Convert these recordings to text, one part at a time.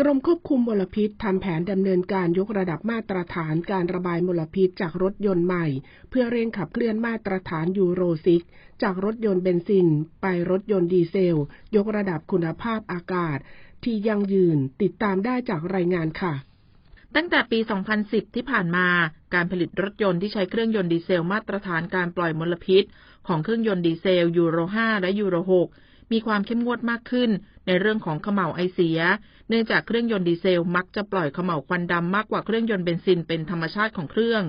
กรมควบคุมมลพิษทำแผนดำเนินการยกระดับมาตรฐานการระบายมลพิษจากรถยนต์ใหม่ เพื่อเร่งขับเคลื่อนมาตรฐานยูโรซิกจากรถยนต์เบนซิน ไปรถยนต์ดีเซล ยกระดับคุณภาพอากาศ ที่ยั่งยืนติดตามได้จากรายงานค่ะ ตั้งแต่ปี 2010 ที่ผ่านมา การผลิตรถยนต์ที่ใช้เครื่องยนต์ดีเซล มาตรฐานการปล่อยมลพิษ ของเครื่องยนต์ดีเซลยูโร 5 และยูโร 6 มีความเข้มงวดมากขึ้น ในเรื่องของขม่าไอเสีย เนื่องจากเครื่องยนต์ดีเซลมักจะปล่อยขม่าวควันดำมากกว่าเครื่องยนต์เบนซินเป็นธรรมชาติของเครื่อง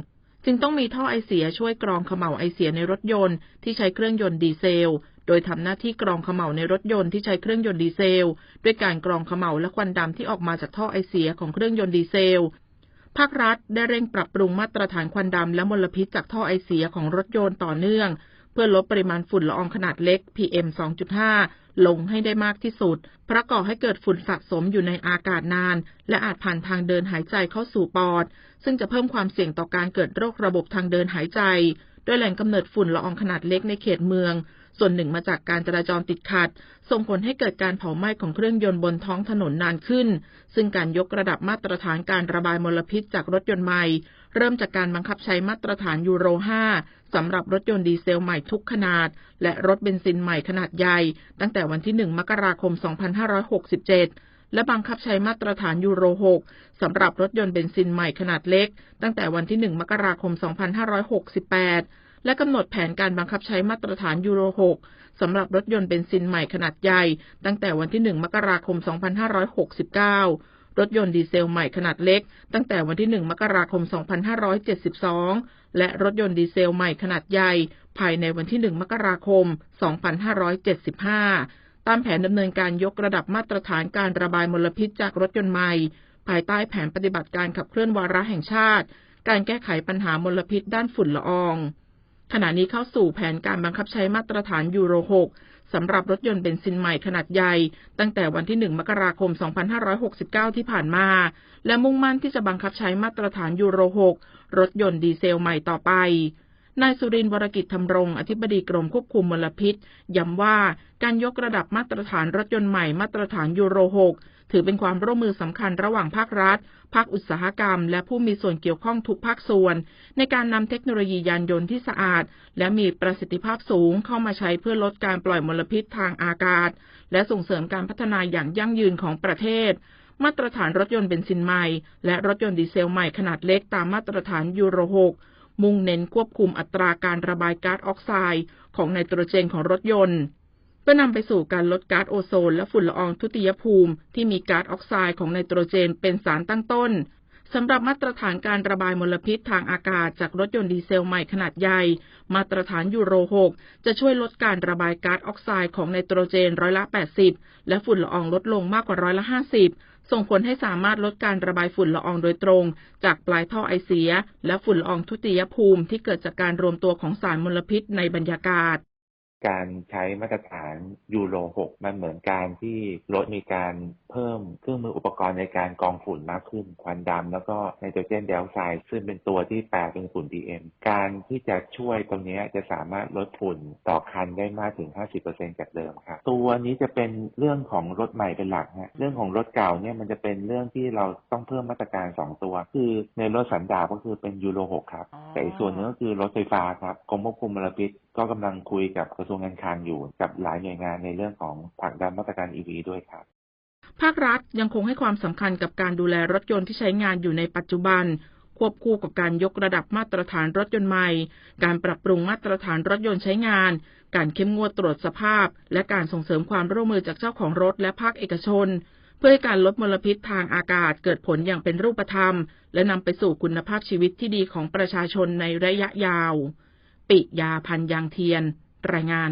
จึงต้องมีท่อไอเสียช่วยกรองขม่าไอเสียในรถยนต์ที่ใช้เครื่องยนต์ดีเซล โดยทำหน้าที่กรองขม่าในรถยนต์ที่ใช้เครื่องยนต์ดีเซล ด้วยการกรองขม่าและควันดำที่ออกมาจากท่อไอเสียของเครื่องยนต์ดีเซลภาครัฐได้เร่งปรับปรุงมาตรฐานควันดำและมลพิษจากท่อไอเสียของรถยนต์ต่อเนื่อง เพื่อลดปริมาณฝุ่นละอองขนาดเล็ก PM 2.5 ลงให้ได้มากที่สุด เพราะก่อให้เกิดฝุ่นสะสมอยู่ในอากาศนาน และอาจผ่านทางเดินหายใจเข้าสู่ปอด ซึ่งจะเพิ่มความเสี่ยงต่อการเกิดโรคระบบทางเดินหายใจด้วยแหล่งกำเนิดฝุ่นละอองขนาดเล็กในเขตเมือง ส่วนหนึ่งมาจากการจราจรติดขัด ส่งผลให้เกิดการเผาไหม้ของเครื่องยนต์บนท้องถนนนานขึ้น ซึ่งการยกระดับมาตรฐานการระบายมลพิษจากรถยนต์ใหม่ เริ่มจากการบังคับใช้มาตรฐานยูโร 5 สำหรับรถยนต์ดีเซลใหม่ทุกขนาด และรถเบนซินใหม่ขนาดใหญ่ ตั้งแต่วันที่ 1 มกราคม 2567และบังคับใช้มาตรฐานยูโร 6 สำหรับรถยนต์เบนซินใหม่ขนาดเล็ก ตั้งแต่วันที่ 1 มกราคม 2568 และกำหนดแผนการบังคับใช้มาตรฐานยูโร 6 สำหรับรถยนต์เบนซินใหม่ขนาดใหญ่ ตั้งแต่วันที่ 1 มกราคม 2569 รถยนต์ดีเซลใหม่ขนาดเล็ก ตั้งแต่วันที่ 1 มกราคม 2572 และรถยนต์ดีเซลใหม่ขนาดใหญ่ ภายในวันที่ 1 มกราคม 2575 ตามแผนดำเนินการยกระดับมาตรฐานการระบายมลพิษจากรถยนต์ใหม่ ภายใต้แผนปฏิบัติการขับเคลื่อนวาระแห่งชาติ การแก้ไขปัญหามลพิษด้านฝุ่นละออง ขณะนี้เข้าสู่แผนการบังคับใช้มาตรฐานยูโร 6 สำหรับรถยนต์เบนซินใหม่ขนาดใหญ่ ตั้งแต่วันที่ 1 มกราคม 2569 ที่ผ่านมา และมุ่งมั่นที่จะบังคับใช้มาตรฐานยูโร 6 รถยนต์ดีเซลใหม่ต่อไปนายสุรินทร์วรกิจธรรมรง อธิบดีกรมควบคุมมลพิษ ย้ำว่าการยกระดับมาตรฐานรถยนต์ใหม่มาตรฐานยูโร 6 ถือเป็นความร่วมมือสำคัญระหว่างภาครัฐ ภาคอุตสาหกรรม และผู้มีส่วนเกี่ยวข้องทุกภาคส่วน ในการนำเทคโนโลยียานยนต์ที่สะอาด และมีประสิทธิภาพสูงเข้ามาใช้เพื่อลดการปล่อยมลพิษทางอากาศ และส่งเสริมการพัฒนาอย่างยั่งยืนของประเทศมาตรฐานรถยนต์เบนซินใหม่ และรถยนต์ดีเซลใหม่ขนาดเล็กตามมาตรฐานยูโร 6 มุ่งเน้นควบคุมอัตราการระบายก๊าซออกไซด์ของไนโตรเจนของรถยนต์ เพื่อนำไปสู่การลดก๊าซโอโซน และฝุ่นละอองทุติยภูมิ ที่มีก๊าซออกไซด์ของไนโตรเจนเป็นสารตั้งต้นสำหรับมาตรฐานการระบายมลพิษทางอากาศจากรถยนต์ดีเซลใหม่ขนาดใหญ่ มาตรฐานยูโร 6 จะช่วยลดการระบายก๊าซออกไซด์ของไนโตรเจนร้อยละ 80 และฝุ่นละอองลดลงมากกว่าร้อยละ 50 ส่งผลให้สามารถลดการระบายฝุ่นละอองโดยตรง จากปลายท่อไอเสีย และฝุ่นละอองทุติยภูมิที่เกิดจากการรวมตัวของสารมลพิษในบรรยากาศ การใช้มาตรฐานยูโร 6 มันเหมือนการที่รถมีการเพิ่มเครื่องมืออุปกรณ์ในการกรองฝุ่นมากขึ้น ควันดำแล้วก็ไนโตรเจนไดออกไซด์ซึ่งเป็นตัวที่แปลเป็นฝุ่น PM การที่จะช่วยตรงนี้จะสามารถลดฝุ่นต่อคันได้มากถึง 50%จากเดิมครับ ตัวนี้จะเป็นเรื่องของรถใหม่เป็นหลักฮะเรื่องของรถเก่าเนี่ยมันจะเป็นเรื่องที่เราต้องเพิ่มมาตรการ 2 ตัว คือในรถสันดาปก็คือเป็นยูโร 6 ครับ แต่อีกส่วนหนึงก็คือรถไฟฟ้าครับกรมควบคุมมลพิษก็กำลังคุยกับกระทรวงการคลังอยู่กับหลายหน่วยงานในเรื่องของผลักดันมาตรการ EV ด้วยครับ ภาครัฐยังคงให้ความสำคัญกับการดูแลรถยนต์ที่ใช้งานอยู่ในปัจจุบัน ควบคู่กับการยกระดับมาตรฐานรถยนต์ใหม่ การปรับปรุงมาตรฐานรถยนต์ใช้งาน การเข้มงวดตรวจสภาพ และการส่งเสริมความร่วมมือจากเจ้าของรถและภาคเอกชน เพื่อให้การลดมลพิษทางอากาศเกิดผลอย่างเป็นรูปธรรม และนำไปสู่คุณภาพชีวิตที่ดีของประชาชนในระยะยาว ปิยาพันยางเทียน รายงาน